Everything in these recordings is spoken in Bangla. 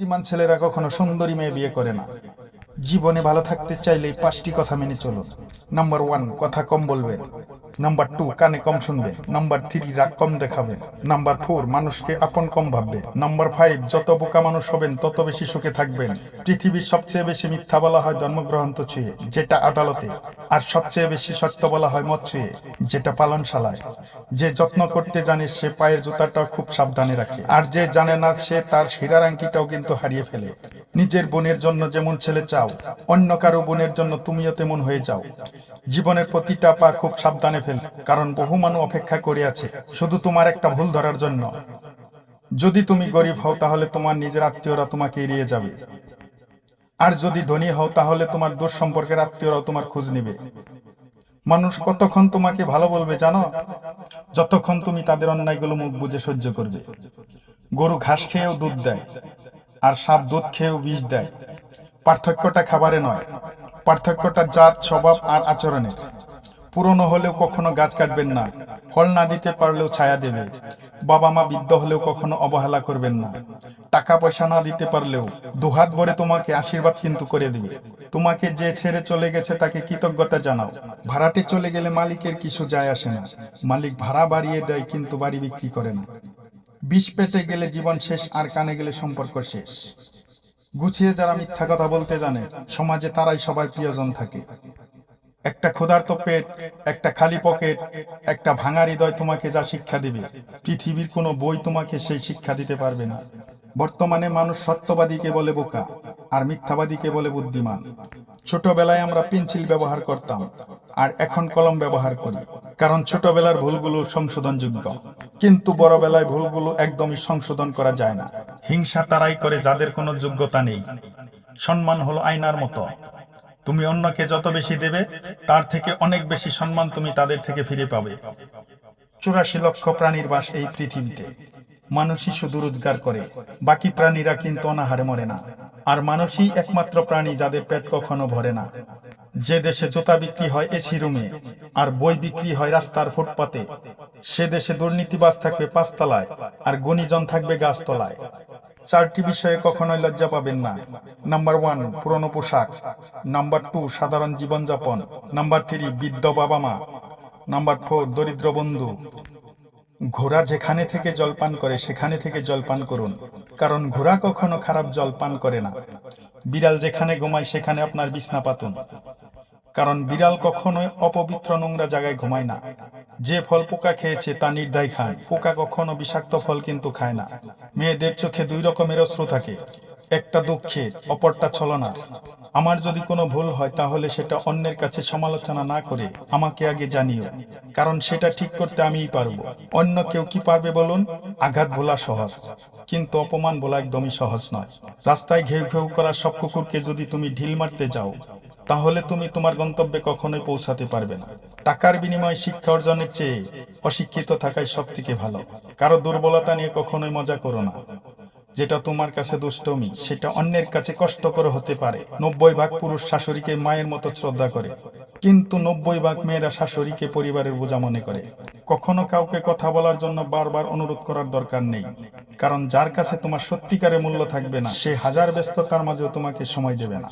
বুদ্ধিমান ছেলেরা কখনো সুন্দরী মেয়ে বিয়ে করে না। জীবনে ভালো থাকতে চাইলে পাঁচটি কথা মেনে চলুন। নাম্বার ওয়ান, কথা কম বলবেন। নাম্বার টু কানে কম শুনবেন নাম্বার থ্রি রাগ কম দেখাবেন নাম্বার ফোর মানুষকে আপন কম ভাববেন নাম্বার ফাইভ যত বোকা মানুষ হবেন, তত বেশি সুখে থাকবেন। পৃথিবীর সবচেয়ে বেশি মিথ্যা বলা হয় জন্মগ্রহণ তো ছুঁয়ে, যেটা আদালতে। আর সবচেয়ে বেশি সত্য বলা হয় মদ ছুঁয়ে, যেটা পালনশালায়। যে যত্ন করতে জানে, সে পায়ের জুতাটাও খুব সাবধানে রাখে। আর যে জানে না, সে তার হীরার আংটিটাও কিন্তু হারিয়ে ফেলে। নিজের বোনের জন্য যেমন ছেলে চাও, অন্য কারও বোনের জন্য তুমিও তেমন হয়ে যাও। জীবনের প্রতিটা পা খুব সাবধানে ফেল, কারণ বহু মানুষ অপেক্ষা করে আছে শুধু তোমার একটা ভুল ধরার জন্য। যদি তুমি গরিব হও, তাহলে তোমার নিজের আত্মীয়রা তোমাকে এড়িয়ে যাবে। আর যদি ধনী হও, তাহলে তোমার দূর সম্পর্কের আত্মীয়রাও তোমার খোঁজ নেবে। মানুষ কতক্ষণ তোমাকে ভালো বলবে জানো? যতক্ষণ তুমি তাদের অন্যায়গুলো মুখ বুঝে সহ্য করবে। গরু ঘাস খেয়েও দুধ দেয়, আর সাপ দুধ খেয়েও বিষ দেয়। পার্থক্যটা খাবারে নয় পার্থক্যটা জাত, স্বভাব আর আচরণের। পুরনো হলেও কখনো গাছ কাটবেন না। ফল না দিতে পারলেও ছায়া দেবে। বাবা মা বৃদ্ধ হলেও কখনো অবহেলা করবেন না। টাকা পয়সা না দিতে পারলেও দুহাত ভরে তোমাকে আশীর্বাদ কিন্তু করে দিবে। তোমাকে যে ছেড়ে চলে গেছে তাকে কৃতজ্ঞতা জানাও। ভাড়াটে চলে গেলে মালিকের কিছু যায় আসে না। মালিক ভাড়া বাড়িয়ে দেয় কিন্তু বাড়ি বিক্রি করে না। বিষ পেটে গেলে জীবন শেষ আর কানে গেলে সম্পর্ক শেষ। গুছিয়ে যারা মিথ্যা কথা বলতে জানে, সমাজে তারাই সবাই প্রিয়জন থাকে। একটা ক্ষুধার্ত পেট, একটা খালি পকেট, একটা ভাঙা হৃদয় তোমাকে যা শিক্ষা দিবে, পৃথিবীর কোনো বই তোমাকে সেই শিক্ষা দিতে পারবে না। বর্তমানে মানুষ সত্যবাদীকে বলে বোকা, আর মিথ্যাবাদীকে বলে বুদ্ধিমান। ছোটবেলায় আমরা পেন্সিল ব্যবহার করতাম, আর এখন কলম ব্যবহার করি, কারণ ছোটবেলার ভুলগুলো সংশোধনযোগ্য। কিন্তু বড়বেলায় ভুলগুলো একদমই সংশোধন করা যায় না। হিংসা তারাই করে যাদের কোনো যোগ্যতা নেই। সম্মান হলো আয়নার মতো। তুমি অন্যকে যত বেশি দেবে, তার থেকে অনেক বেশি সম্মান তুমি তাদের থেকে ফিরে পাবে। চুরাশি লক্ষ প্রাণীর বাস এই পৃথিবীতে। মানুষই শুধু রোজগার করে, বাকি প্রাণীরা কিন্তু অনাহারে মরে না। আর মানুষই একমাত্র প্রাণী যাদের পেট কখনো ভরে না। যে দেশে জুতা বিক্রি হয় এসি রুমে আর বই বিক্রি হয় রাস্তার ফুটপাতে, সে দেশে দুর্নীতিবাজ থাকবে পাঁচতলায়, আর গুণীজন থাকবে গাছতলায়। চারটি বিষয়ে কখনোই লজ্জা পাবেন না। নাম্বার ওয়ান, পুরনো পোশাক। নাম্বার টু, সাধারণ জীবনযাপন। নাম্বার থ্রি, বৃদ্ধ বাবা মা। নাম্বার ফোর, দরিদ্র বন্ধু। ঘোড়া যেখানে থেকে জল পান করে, সেখানে থেকে জল পান করুন। কারণ ঘোড়া কখনো খারাপ জল পান করে না। বিড়াল যেখানে ঘুমায়, সেখানে আপনার বিছনা পাতুন। কারণ বিড়াল কখনোই অপবিত্র নোংরা জায়গায় ঘুমায় না। যে ফল পোকা খেয়েছে তা নির্দায় খায়। পোকা কখনো বিষাক্ত ফল কিন্তু খায় না। মেয়েদের চোখে দুই রকমের অশ্রু থাকে। একটা দুঃখের অপরটা ছলনার। আমার যদি কোনো ভুল হয় তাহলে সেটা অন্যের কাছে সমালোচনা না করে আমাকে আগে জানিও, কারণ সেটা ঠিক করতে আমিই পারব। অন্য কেউ কি পারবে বলুন? আঘাত ভোলা সহজ, কিন্তু অপমান বলা একদমই সহজ নয়। রাস্তায় ঘেউ ঘেউ করা সব কুকুরকে যদি তুমি ঢিল মারতে যাও তাহলে তুমি তোমার গন্তব্যে কখনোই পৌঁছাতে পারবে না। টাকার বিনিময়ে শিক্ষা অর্জনের চেয়ে অশিক্ষিত থাকাই সব থেকে ভালো। কারও দুর্বলতা নিয়ে কখনোই মজা করো না। যেটা তোমার কাছে দুষ্টমি, সেটা অন্যের কাছে কষ্টকর হতে পারে। নব্বই ভাগ পুরুষ শাশুড়িকে মায়ের মতো শ্রদ্ধা করে। কিন্তু নব্বই ভাগ মেয়েরা শাশুড়িকে পরিবারের বোঝা মনে করে। কখনো কাউকে কথা বলার জন্য বারবার অনুরোধ করার দরকার নেই। কারণ যার কাছে তোমার সত্যিকারের মূল্য থাকবে না, সে হাজার ব্যস্ততার মাঝেও তোমাকে সময় দেবে না।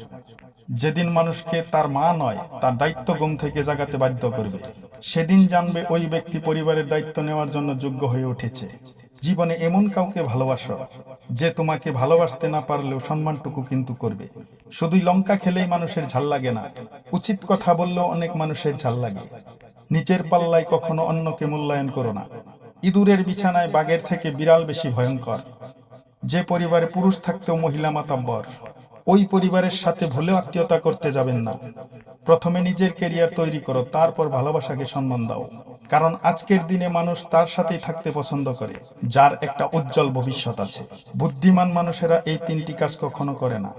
যেদিন মানুষকে তার মা নয়, তার দায়িত্ব গুম থেকে জাগাতে বাধ্য করবে। সেদিন জানবে ওই ব্যক্তি পরিবারের দায়িত্ব নেওয়ার জন্য যোগ্য হয়ে উঠেছে। জীবনে এমন কাউকে ভালোবাসো যে তোমাকে ভালোবাসতে না পারলেও সম্মানটুকু কিন্তু করবে। শুধুই লঙ্কা খেলেই মানুষের ঝাল লাগে না, উচিত কথা বললেও অনেক মানুষের ঝাল লাগে। নিচের পাল্লায় কখনো অন্যকে মূল্যায়ন করো না। ইঁদুরের বিছানায় বাঘের থেকে বিড়াল বেশি ভয়ঙ্কর। যে পরিবারে পুরুষ থাকতেও মহিলা মাতাব্বর ওই পরিবারের সাথে ভুলেও আত্মীয়তা করতে যাবেন না। প্রথমে নিজের কেরিয়ার তৈরি করো, তারপর ভালোবাসাকে সম্মান দাও। কারণ আজকের দিনে মানুষ তার সাথেই থাকতে পছন্দ করে, যার একটা উজ্জ্বল ভবিষ্যৎ আছে। বুদ্ধিমান মানুষেরা এই তিনটি কাজ কখনো করে না।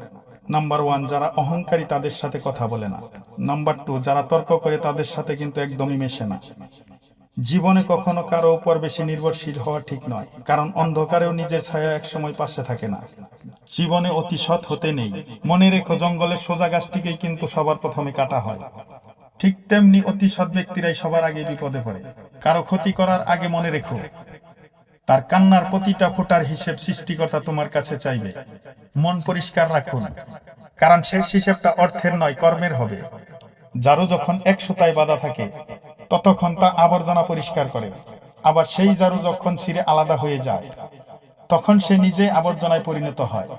নাম্বার ওয়ান যারা অহংকারী তাদের সাথে কথা বলে না। নাম্বার টু যারা তর্ক করে তাদের সাথে কিন্তু একদমই মেশে না। জীবনে কখনো কারও উপর বেশি নির্ভরশীল হওয়া ঠিক নয়, কারণ অন্ধকারেও নিজের ছায়া একসময় পাশে থাকে না। জীবনে অতি সৎ হতে নেই। মনে রেখো জঙ্গলের সোজা গাছটিকেই কিন্তু সবার প্রথমে কাটা হয়। ঠিক তেমনি অতি সৎ ব্যক্তিরাই সবার আগে বিপদে পড়ে। কারও ক্ষতি করার আগে মনে রেখো, তার কান্নার প্রতিটা ফোটার হিসেব সৃষ্টিকর্তা তোমার কাছে চাইবে। মন পরিষ্কার রাখুন, কারণ শেষ হিসেবটা অর্থের নয়, কর্মের হবে। যারও যখন এক সুতায় বাধা থাকে ততক্ষণ তা আবর্জনা পরিষ্কার করে। আবার সেই জারু যখন ছিঁড়ে আলাদা হয়ে যায়, তখন সে নিজে আবর্জনায় পরিণত হয়।